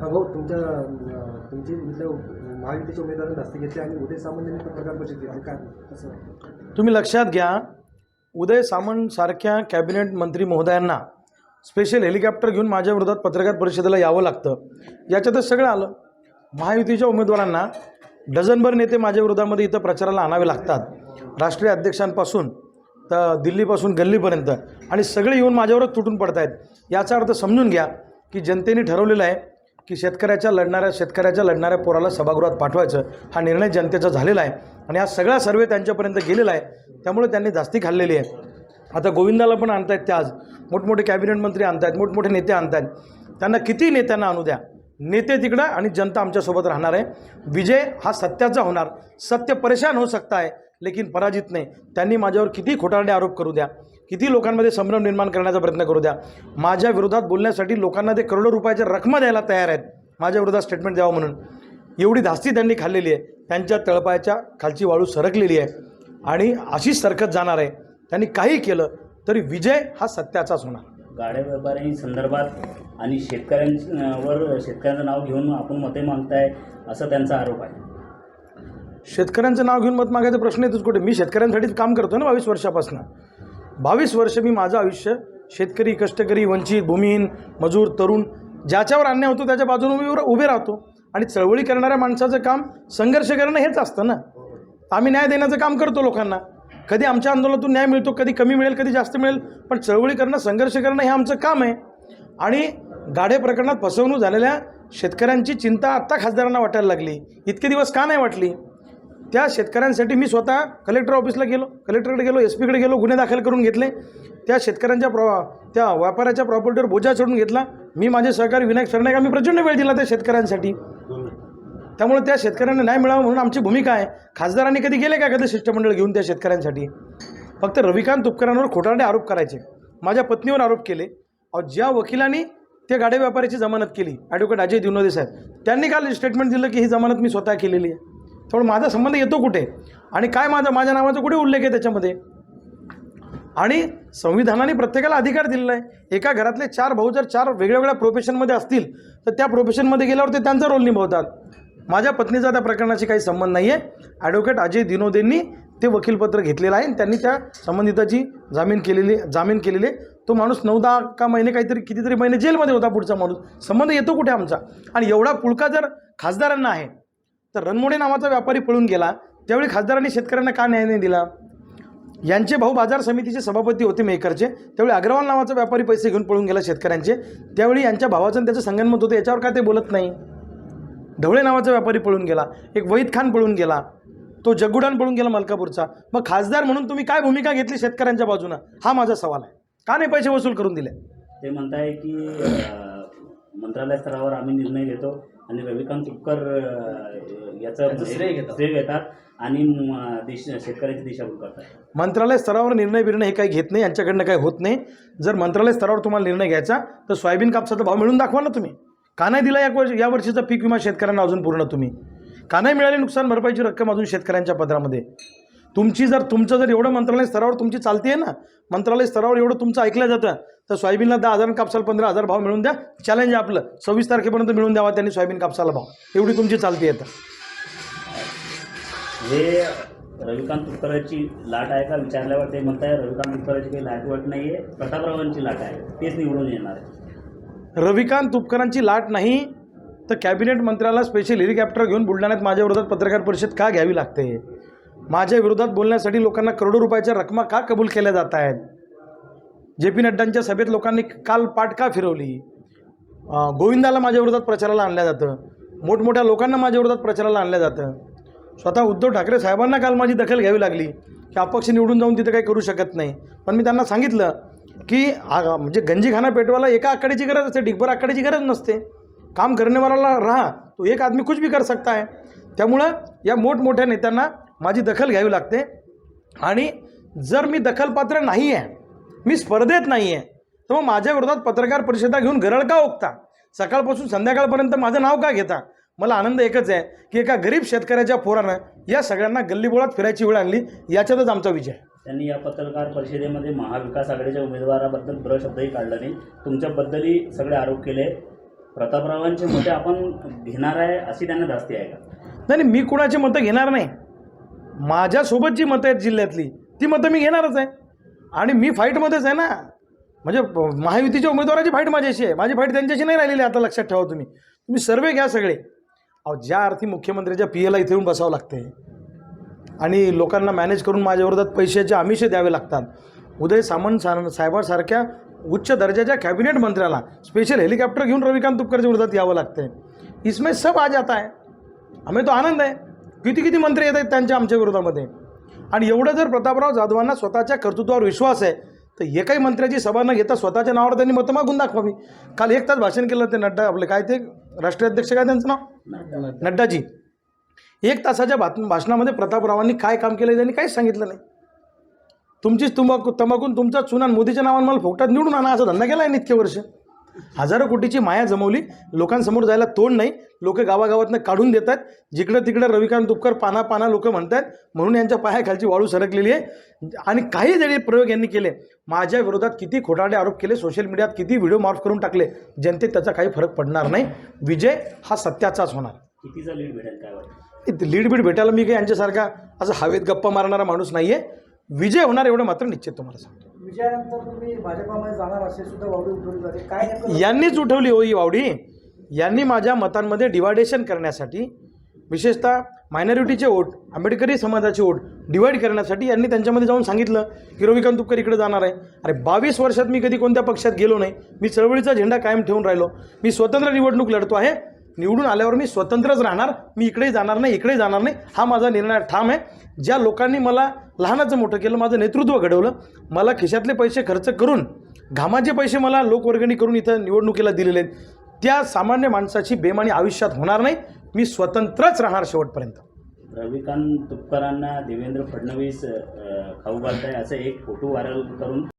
हा भाऊ तुमच्या तुमची इथल्या महायुतीच्या उमेदवारांनी जास्त घेतले आणि उदय सामंत यांनी पत्रकार परिषद घेतली काय असं? तुम्ही लक्षात घ्या उदय सामंत सारख्या कॅबिनेट मंत्री महोदयांना स्पेशल हेलिकॉप्टर घेऊन माझ्या विरोधात पत्रकार परिषदेला यावं लागतं. याच्यातच सगळं आलं. महायुतीच्या उमेदवारांना डझनभर नेते माझ्या विरोधामध्ये इथं प्रचाराला आणावे लागतात. राष्ट्रीय अध्यक्षांपासून तर दिल्लीपासून गल्लीपर्यंत. आणि सगळे येऊन माझ्यावरच तुटून पडत आहेत याचा अर्थ समजून घ्या की जनतेने ठरवलेलं आहे की शेतकऱ्याच्या लढणाऱ्या शेतकऱ्याच्या लढणाऱ्या पोराला सभागृहात पाठवायचं. हा निर्णय जनतेचा झालेला आहे. आणि हा सगळा सर्वे त्यांच्यापर्यंत गेलेला आहे. त्यामुळे त्यांनी जास्ती खाल्लेली आहे. आता गोविंदाला पण आणतायत ते आज. मोठमोठे कॅबिनेट मंत्री आणतायत मोठमोठे नेते आणतायत. त्यांना किती नेत्यांना आणू द्या? नेते तिकडं आणि जनता आमच्यासोबत राहणार आहे. विजय हा सत्याचा होणार. सत्य परेशान हो सकता आहे लेकिन पराजित नाही. त्यांनी माझ्यावर किती खोटारडे आरोप करू द्या. किती लोकांमध्ये संभ्रम निर्माण करण्याचा प्रयत्न करू द्या. माझ्या विरोधात बोलण्यासाठी लोकांना ते करोडो रुपयाच्या रकमा द्यायला तयार आहेत. माझ्या विरोधात स्टेटमेंट द्यावं म्हणून. एवढी धास्ती त्यांनी खाल्लेली आहे. त्यांच्या तळपायाच्या खालची वाळू सरकलेली आहे. आणि अशीच सरकत जाणार आहे. त्यांनी काही केलं तरी विजय हा सत्याचाच होणार. गाड्या व्यापारी संदर्भात आणि शेतकऱ्यांवर शेतकऱ्यांचं नाव घेऊन आपण मते मागताय असं त्यांचा आरोप आहे. शेतकऱ्यांचं नाव घेऊन मत मागायचा प्रश्न येतोच कुठे? मी शेतकऱ्यांसाठीच काम करतो ना बावीस वर्षापासून. बावीस वर्ष मी माझं आयुष्य शेतकरी कष्टकरी वंचित भूमिहीन मजूर तरुण ज्याच्यावर अन्याय होतो त्याच्या बाजूने उभे उभे राहतो. आणि चळवळी करणाऱ्या माणसाचं काम संघर्ष करणं हेच असतं ना. आम्ही न्याय देण्याचं काम करतो लोकांना. कधी आमच्या आंदोलनातून न्याय मिळतो कधी कमी मिळेल कधी जास्त मिळेल पण चळवळी करणं संघर्ष करणं हे आमचं काम आहे. आणि गाडे प्रकरणात फसवणूक झालेल्या शेतकऱ्यांची चिंता आत्ता खासदारांना वाटायला लागली. इतके दिवस का नाही वाटली? त्या शेतकऱ्यांसाठी मी स्वतः कलेक्टर ऑफिसला गेलो. कलेक्टरकडे गेलो एस पीकडे गेलो गुन्हे दाखल करून घेतले. त्या शेतकऱ्यांच्या प्रॉ त्या व्यापाऱ्याच्या प्रॉपर्टीवर बोजा चढून घेतला. मी माझे सहकारी विनायक सरनाईक आम्ही प्रचंड वेळ दिला त्या शेतकऱ्यांसाठी. त्यामुळे त्या शेतकऱ्यांना न्याय मिळावा म्हणून आमची भूमिका आहे. खासदारांनी कधी गेले का कधी शिष्टमंडळ घेऊन त्या शेतकऱ्यांसाठी? फक्त रविकांत तुपकरांवर खोटारडे आरोप करायचे. माझ्या पत्नीवर आरोप केले. ज्या वकिलांनी त्या गाडे व्यापाऱ्याची जमानत केली ॲडव्होकेट अजय दिनोदे साहेब त्यांनी काल स्टेटमेंट दिलं की ही जमानत मी स्वतः केलेली आहे. त्यामुळे माझा संबंध येतो कुठे? आणि काय माझा माझ्या नावाचा कुठे उल्लेख आहे त्याच्यामध्ये? आणि संविधानाने प्रत्येकाला अधिकार दिलेला आहे. एका घरातले चार भाऊ जर चार वेगळ्या वेगळ्या प्रोफेशनमध्ये असतील तर त्या प्रोफेशनमध्ये गेल्यावर ते त्यांचा रोल निभावतात. माझ्या पत्नीचा त्या प्रकरणाशी काही संबंध नाही आहे ॲडव्होकेट अजय दिनोदेंनी ते वकीलपत्र घेतलेलं आहे आणि त्यांनी त्या संबंधिताची जामीन केलेली जामीन केलेली आहे. तो माणूस नऊ दहा का महिने काहीतरी कितीतरी महिने जेलमध्ये होता पुढचा माणूस. संबंध येतो कुठे आमचा? आणि एवढा पुळका जर खासदारांना आहे तर रणमोडे नावाचा व्यापारी पळून गेला. त्यावेळी खासदारांनी शेतकऱ्यांना का न्याय नाही दिला? यांचे भाऊ बाजार समितीचे सभापती होते मेकरचे. त्यावेळी अग्रवाल नावाचा व्यापारी पैसे घेऊन पळून गेला शेतकऱ्यांचे. त्यावेळी यांच्या भावाचं आणि त्याचं संगनमत होतं याच्यावर काय ते बोलत नाही. ढवळे नावाचा व्यापारी पळून गेला. एक वहीद खान पळून गेला. तो जगुडान पळून गेला मलकापूरचा. मग खासदार म्हणून तुम्ही काय भूमिका घेतली शेतकऱ्यांच्या बाजूनं? हा माझा सवाल आहे. का नाही पैसे वसूल करून दिले? ते म्हणताय की मंत्रालय स्तरावर आम्ही निर्णय घेतो. आणि रविकांत तुपकर याचं श्रेय घेतात. आणि म, देश शेतकऱ्याची दिशाभूल करतात. मंत्रालय स्तरावर निर्णय बिर्णय हे काही घेत नाही यांच्याकडनं काही होत नाही. जर मंत्रालय स्तरावर तुम्हाला निर्णय घ्यायचा तर सोयाबीन कापसाचा भाव मिळून दाखवा ना तुम्ही. का नाही दिला या वर्ष या वर्षीचा पीक विमा शेतकऱ्यांना अजून पूर्ण तुम्ही? का नाही मिळाली नुकसान भरपाईची रक्कम अजून शेतकऱ्यांच्या पदरामध्ये? तुमची जर तुमचं जर एवढं मंत्रालय स्तरावर तुमची चालते आहे ना मंत्रालय स्तरावर एवढं तुमचं ऐकलं जातं तर सोयाबीनला दहा हजार कापसाला पंधरा हजार भाव मिळून द्या. चॅलेंज आहे आपलं. सव्वीस तारखेपर्यंत मिळून द्यावा त्यांनी सोयाबीन कापसाला भाव. एवढी तुमची चालते आता. हे रविकांत तुपकराची लाट आहे का? विचारल्यावर ते म्हणताय रविकांत तुपकराची काही लाटवट नाही आहे प्रतापरावांची लाट आहे. तेच निवडून येणार आहे. रविकांत तुपकरांची लाट नाही तर कॅबिनेट मंत्र्याला स्पेशल हेलिकॉप्टर घेऊन बुलढाण्यात माझ्या विरोधात पत्रकार परिषद का घ्यावी लागते? माझ्या विरोधात बोलण्यासाठी लोकांना करोडो रुपयाच्या रकमा का कबूल केल्या जात आहेत? जे पी नड्डांच्या सभेत लोकांनी काल पाठ का फिरवली गोविंदाला माझ्या विरोधात प्रचाराला आणलं जातं. मोठमोठ्या लोकांना माझ्या विरोधात प्रचाराला आणलं जातं. स्वतः उद्धव ठाकरे साहेबांना काल माझी दखल घ्यावी लागली. की अपक्ष निवडून जाऊन तिथं काही करू शकत नाही. पण मी त्यांना सांगितलं की म्हणजे गंजीखाना पेटवायला एका आकड्याची गरज असते डिगभर आकड्याची गरज नसते. काम करणेवाला राहा. तो एक आदमी कुछ भी कर सकता है. त्यामुळं या मोठमोठ्या नेत्यांना माझी दखल घ्यावी लागते. आणि जर मी दखलपात्र नाही आहे मी स्पर्धेत नाही आहे तर मग माझ्या विरोधात पत्रकार परिषदा घेऊन गरळ का ओकता? सकाळपासून संध्याकाळपर्यंत माझं नाव का घेता? मला आनंद एकच आहे की एका गरीब शेतकऱ्याच्या पोरानं या सगळ्यांना गल्लीबोळात फिरायची वेळ आणली याच्यातच आमचा विजय. त्यांनी या पत्रकार परिषदेमध्ये महाविकास आघाडीच्या उमेदवाराबद्दल ब्र शब्दही काढला नाही. तुमच्याबद्दलही सगळे आरोप केले. प्रतापरावांचे मते आपण घेणार आहे अशी त्यांना धास्ती आहे का? नाही नाही, मी कुणाची मतं घेणार नाही. माझ्यासोबत जी मतं आहेत जिल्ह्यातली ती मतं मी घेणारच आहे. आणि मी फाईटमध्येच आहे ना. म्हणजे महायुतीच्या उमेदवाराची फाईट माझ्याशी आहे. माझी फाईट त्यांच्याशी नाही राहिलेली आहे, आता लक्षात ठेवा तुम्ही. तुम्ही सर्वे घ्या सगळे. अहो ज्या अर्थी मुख्यमंत्र्याच्या पी एला इथे येऊन बसावं लागते आणि लोकांना मॅनेज करून माझ्याविरोधात पैशाचे आमिषे द्यावे लागतात. उदय सामंत सा साहेबांसारख्या उच्च दर्जाच्या कॅबिनेट मंत्र्याला स्पेशल हेलिकॉप्टर घेऊन रविकांत तुपकरच्या विरोधात यावं लागते इसमें सब आ जाता है. हमें तो आनंद आहे किती किती मंत्री येत आहेत त्यांच्या आमच्या विरोधामध्ये? आणि एवढं जर प्रतापराव जाधवांना स्वतःच्या कर्तृत्वावर विश्वास आहे तर एकाही मंत्र्याची सभा न घेता स्वतःच्या नावावर त्यांनी मतं मागून दाखवावी काल एक तास भाषण केलं ते नड्डा आपले काय ते? राष्ट्रीय अध्यक्ष काय त्यांचं नाव? नड्डाजी. एक तासाच्या भात भाषणामध्ये प्रतापरावांनी काय काम केलं त्यांनी काहीच सांगितलं नाही. तुमचीच तुंबाकू तंबाखून तुमचा चुनान मोदीच्या नावानं मला फोकटात निवडून आणा असा धंदा केला आहे इतके वर्ष? हजारो कोटीची माया जमवली. लोकांसमोर जायला तोंड नाही. लोक गावागावातनं काढून देतात. जिकडं तिकडं रविकांत तुपकर पाना पाना लोक म्हणतात. म्हणून यांच्या पायाखालची वाळू सरकलेली आहे. आणि काही जरी प्रयोग यांनी केले माझ्या विरोधात किती खोटारडे आरोप केले सोशल मीडियात किती व्हिडिओ मार्फ करून टाकले जनतेत त्याचा काही फरक पडणार नाही. विजय हा सत्याचाच होणार. कितीचा लीड भेटेल काय वाटतं? लीड बीड भेटायला मी काही यांच्यासारखा असं हवेत गप्पा मारणारा माणूस नाही आहे विजय होणार एवढं मात्र निश्चित तुम्हाला सांगतो. विजयानंतर तुम्ही भाजपामध्ये जाणार असे सुद्धा वावडी उठवली जाते. काय यांनीच उठवली हो ही वावडी. यांनी माझ्या मतांमध्ये डिवायडेशन करण्यासाठी विशेषतः मायनॉरिटीचे वोट आंबेडकरी समाजाचे वोट डिवाईड करण्यासाठी यांनी त्यांच्यामध्ये जाऊन सांगितलं की रविकांत तुपकर इकडे जाणार आहे. अरे बावीस वर्षात मी कधी कोणत्या पक्षात गेलो नाही. मी चळवळीचा झेंडा कायम ठेवून राहिलो. मी स्वतंत्र निवडणूक लढतो आहे. निवडून आल्यावर मी स्वतंत्रच राहणार मी इकडे जाणार नाही इकडे जाणार नाही हा माझा निर्णय ठाम आहे. ज्या लोकांनी मला लहानाचं मोठं केलं माझं नेतृत्व घडवलं मला खिशातले पैसे खर्च करून घामाचे पैसे मला लोकवर्गणी करून इथं निवडणुकीला दिलेले आहेत त्या सामान्य माणसाची बेमानी आयुष्यात होणार नाही. मी स्वतंत्रच राहणार शेवटपर्यंत. रविकांत तुपकरांना देवेंद्र फडणवीस खाऊ घालताय असं एक फोटो व्हायरल करून